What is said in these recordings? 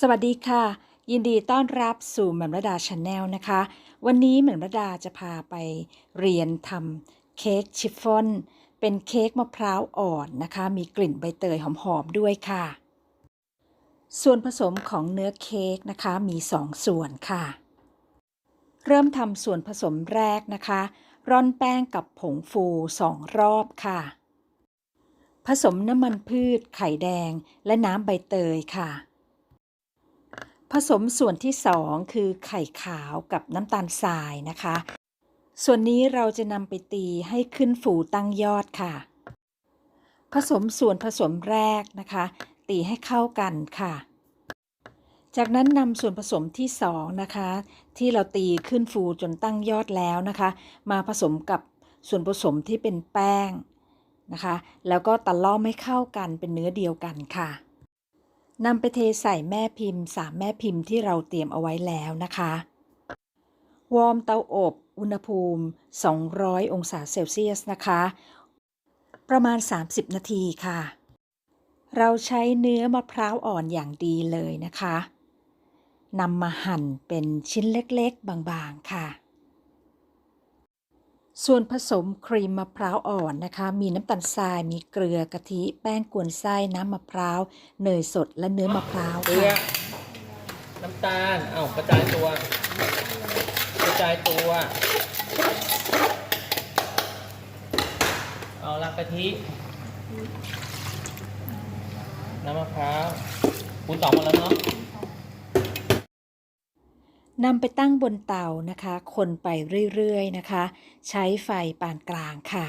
สวัสดีค่ะ ยินดีต้อนรับสู่แหม่มระดาชาแนลนะคะ วันนี้แหม่มระดาจะพาไปเรียนทำเค้กชิฟฟ่อนเป็นเค้กมะพร้าวอ่อนนะคะ มีกลิ่นใบเตยหอมๆด้วยค่ะ ส่วนผสมของเนื้อเค้กนะคะมี2ส่วนค่ะ เริ่มทำส่วนผสมแรกนะคะ ร่อนแป้งกับผงฟู2รอบค่ะ ผสมน้ำมันพืชไข่แดงและน้ำใบเตยค่ะ ผสมส่วนที่2คือไข่ขาวกับน้ำตาลทรายนะคะ ส่วนนี้เราจะนำไปตีให้ขึ้นฟูตั้งยอดค่ะ ผสมส่วนผสมแรกนะคะ ตีให้เข้ากันค่ะ จากนั้นนำส่วนผสมที่2นะคะ ที่เราตีขึ้นฟูจนตั้งยอดแล้วนะคะ มาผสมกับส่วนผสมที่เป็นแป้งนะคะ แล้วก็ตะล่อมให้เข้ากันเป็นเนื้อเดียวกันค่ะ นำไปเทใส่แม่พิมพ์3แม่พิมพ์ที่เราเตรียมเอาไว้แล้วนะคะ วอร์มเตาอบ อุณหภูมิ 200 องศาเซลเซียสนะคะ ประมาณ 30 นาทีค่ะ เราใช้เนื้อมะพร้าวอ่อนอย่างดีเลยนะคะนำมาหั่นเป็นชิ้นเล็กๆ บางๆ ค่ะ ส่วนผสมครีมมะพร้าวอ่อนนะคะ มีน้ำตาลทราย มีเกลือกะทิ แป้งกวนไส้น้ำมะพร้าว เนยสดและเนื้อมะพร้าวเกลือค่ะน้ำตาลเอ้ากระจายตัว กระจายตัว เอาละกะทิ น้ำมะพร้าวคูณสองหมดแล้วเนาะ นำไปตั้งบนเตานะคะ คนไปเรื่อยๆนะคะ ใช้ไฟปานกลางค่ะ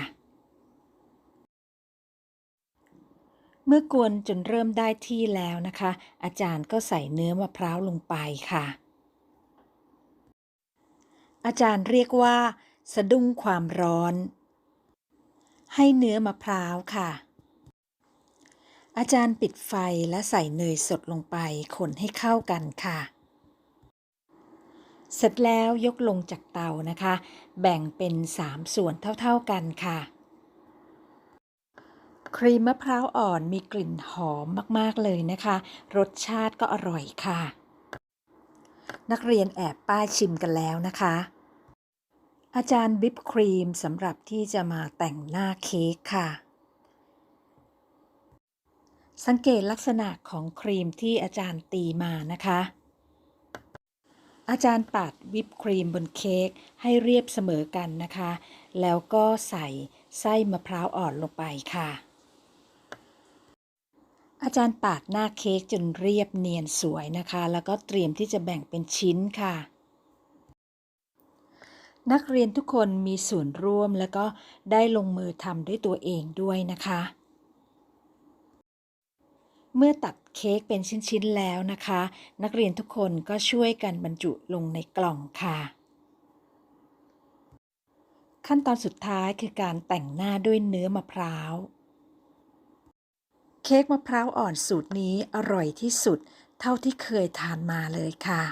เมื่อกวนจนเริ่มได้ที่แล้วนะคะ อาจารย์ก็ใส่เนื้อมะพร้าวลงไปค่ะ อาจารย์เรียกว่า สะดุ้งความร้อน ให้เนื้อมะพร้าวค่ะ อาจารย์ปิดไฟและใส่เนยสดลงไปคนให้เข้ากันค่ะ เสร็จแล้วยกลงจากเตานะคะ แบ่งเป็น 3 ส่วนเท่าๆกันค่ะ ครีมมะพร้าวอ่อนมีกลิ่นหอมมากๆเลยนะคะ รสชาติก็อร่อยค่ะ นักเรียนแอบป้ายชิมกันแล้วนะคะ อาจารย์วิปครีมสำหรับที่จะมาแต่งหน้าเค้กค่ะสังเกตลักษณะของครีมที่อาจารย์ตีมานะคะ อาจารย์ปัดวิปครีมบนเค้กให้เรียบเสมอกันนะคะ แล้วก็ใส่ไส้มะพร้าวอ่อนลงไปค่ะ อาจารย์ปาดหน้าเค้กจนเรียบเนียนสวยนะคะ แล้วก็เตรียมที่จะแบ่งเป็นชิ้นค่ะ นักเรียนทุกคนมีส่วนร่วมแล้วก็ได้ลงมือทำด้วยตัวเองด้วยนะคะ เมื่อตัดเค้กเป็นชิ้นๆแล้วนะคะ นักเรียนทุกคนก็ช่วยกันบรรจุลงในกล่องค่ะ ขั้นตอนสุดท้ายคือการแต่งหน้าด้วยเนื้อมะพร้าว เค้กมะพร้าวอ่อนสูตรนี้อร่อยที่สุดเท่าที่เคยทานมาเลยค่ะ